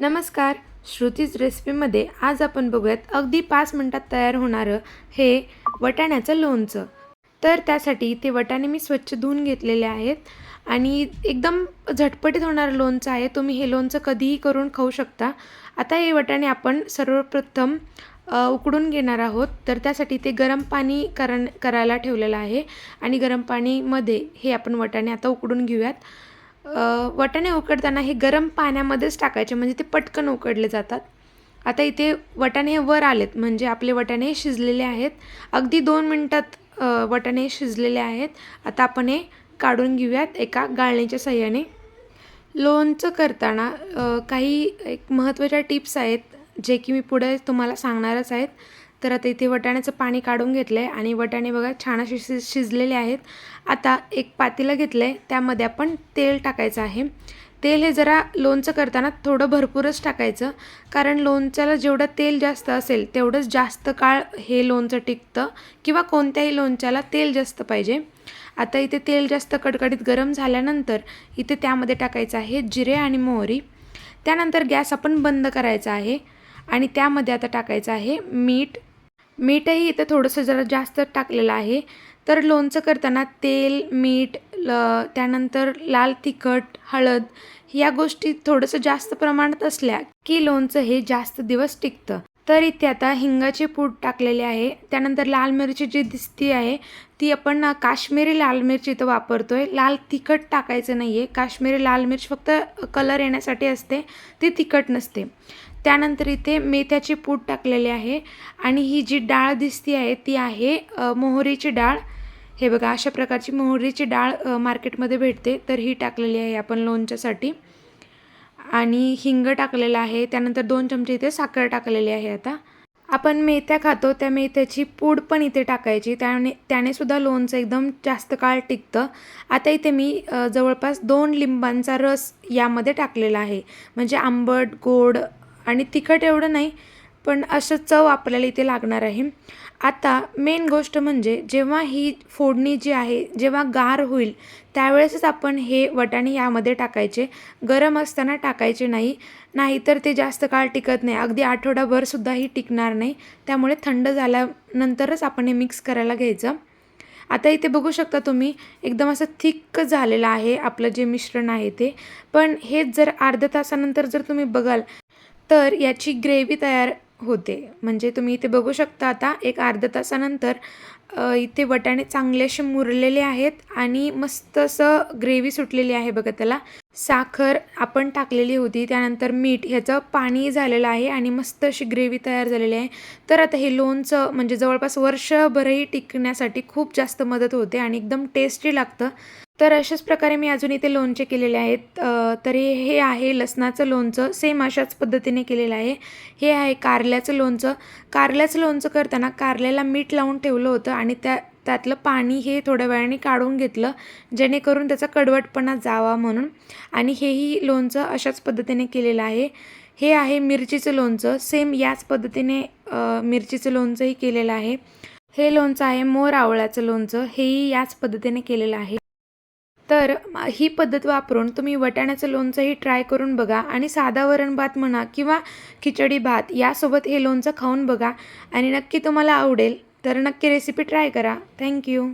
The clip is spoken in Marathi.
नमस्कार. श्रुतीज रेसिपीमध्ये आज आपण बघूयात अगदी पाच मिनटात तयार होणारं हे वटाण्याचं लोणचं. तर त्यासाठी ते वटाणे मी स्वच्छ धुवून घेतलेले आहेत आणि एकदम झटपटीत होणारं लोणचं आहे. तुम्ही हे लोणचं कधीही करून खाऊ शकता. आता हे वटाणे आपण सर्वप्रथम उकडून घेणार आहोत. तर त्यासाठी ते गरम पाणी करण करायला ठेवलेलं आहे. आणि गरम पाणीमध्ये हे आपण वटाणे आता उकडून घेऊयात. वटाणे उकडताना हे गरम पाण्यामध्येच टाकायचे म्हणजे ते पटकन उकडले जातात. आता इथे वटाणे हे वर आलेत म्हणजे आपले वटाणे शिजलेले आहेत. अगदी दोन मिनटात वटाणे शिजलेले आहेत. आता आपण हे काढून घेऊयात एका गाळणीच्या सहाय्याने. लोणचं करताना काही एक महत्त्वाच्या टिप्स आहेत जे की मी पुढे तुम्हाला सांगणारच आहेत. तर आता इथे वटाण्याचं पाणी काढून घेतलं आहे आणि वटाणे बघा छान असे शि शिजलेले आहेत. आता एक पातेलं घेतलं आहे त्यामध्ये आपण तेल टाकायचं आहे. तेल हे जरा लोणचं करताना थोडं भरपूरच टाकायचं कारण लोणच्याला जेवढं तेल जास्त असेल तेवढंच जास्त काळ हे लोणचं टिकतं किंवा कोणत्याही लोणच्याला तेल जास्त पाहिजे. आता इथे तेल जास्त कडकडीत गरम झाल्यानंतर इथे त्यामध्ये टाकायचं आहे जिरे आणि मोहरी. त्यानंतर गॅस आपण बंद करायचा आहे आणि त्यामध्ये आता टाकायचं आहे मीठ मीठही इथं थोडंसं जरा जास्त टाकलेलं आहे. तर लोणचं करताना तेल मीठ ल त्यानंतर लाल तिखट हळद या गोष्टी थोडंसं जास्त प्रमाणात असल्या की लोणचं हे जास्त दिवस टिकतं. तर इथे आता हिंगाचे पूड टाकलेले आहे. त्यानंतर लाल मिरची जी दिसती आहे ती आपण काश्मीरी लाल मिरची इथं वापरतो आहे लाल तिखट टाकायचं नाही आहे काश्मीरी लाल मिर्च फक्त कलर येण्यासाठी असते. ती तिखट नसते. त्यानंतर इथे मेथ्याची पूड टाकलेली आहे आणि ही जी डाळ दिसती आहे ती आहे मोहरीची डाळ. हे बघा अशा प्रकारची मोहरीची डाळ मार्केटमध्ये भेटते तर ही टाकलेली आहे आपण लोणच्यासाठी. आणि हिंग टाकलेलं आहे त्यानंतर दोन चमचे इथे साखर टाकलेली आहे आता. आपण मेथ्या खातो त्या मेथ्याची पूड पण इथे टाकायची त्याने त्याने सुद्धा लोणचं एकदम जास्त काळ टिकतं. आता इथे मी जवळपास दोन लिंबांचा रस यामध्ये टाकलेला आहे. म्हणजे आंबट गोड आणि तिखट एवढं नाही पण असं चव आपल्याला इथे लागणार आहे. आता मेन गोष्ट म्हणजे जेव्हा ही फोडणी जी आहे जेव्हा गार होईल त्यावेळेसच आपण हे वटाणे यामध्ये टाकायचे. गरम असताना टाकायचे नाही नाहीतर ते जास्त काळ टिकत नाही. अगदी आठवडाभरसुद्धाही टिकणार नाही. त्यामुळे थंड झाल्यानंतरच आपण हे मिक्स करायला घ्यायचं. आता इथे बघू शकता तुम्ही एकदम असं थिक्क झालेलं आहे आपलं जे मिश्रण आहे ते. पण हेच जर अर्ध्या तासानंतर जर तुम्ही बघाल तर याची ग्रेव्ही तयार होते. म्हणजे तुम्ही इथे बघू शकता आता एक अर्ध्या तासानंतर इथे वटाणे चांगले असे मुरलेले आहेत आणि मस्त असं ग्रेव्ही सुटलेली आहे बघा त्याला. साखर आपण टाकलेली होती त्यानंतर मीठ ह्याचं पाणी झालेलं आहे आणि मस्त अशी ग्रेव्ही तयार झालेली आहे. तर आता हे लोणचं म्हणजे जवळपास वर्षभरही टिकण्यासाठी खूप जास्त मदत होते आणि एकदम टेस्टी लागतं. तर अशाच प्रकारे मी अजून इथे लोणचे केलेले आहेत. तरी हे आहे लसणाचं लोणचं. सेम अशाच पद्धतीने केलेलं आहे. हे आहे कारल्याचं लोणचं. कारल्याचं लोणचं करताना कारल्याला मीठ लावून ठेवलं होतं आणि त्या त्यातलं पाणी हे थोड्या वेळाने काढून घेतलं जेणेकरून त्याचा कडवटपणा जावा म्हणून. आणि हेही लोणचं अशाच पद्धतीने केलेलं आहे. हे आहे मिरचीचं लोणचं. सेम याच पद्धतीने मिरचीचं लोणचंही केलेलं आहे. हे लोणचं आहे मोर आवळ्याचं लोणचं. हेही याच पद्धतीने केलेलं आहे. तर ही पद्धत वापरून तुम्ही वटाण्याचं लोणचंही ट्राय करून बघा आणि साधा वरण भात म्हणा किंवा खिचडी भात यासोबत हे लोणचं खाऊन बघा आणि नक्की तुम्हाला आवडेल तर नक्की रेसिपी ट्राय करा. थँक्यू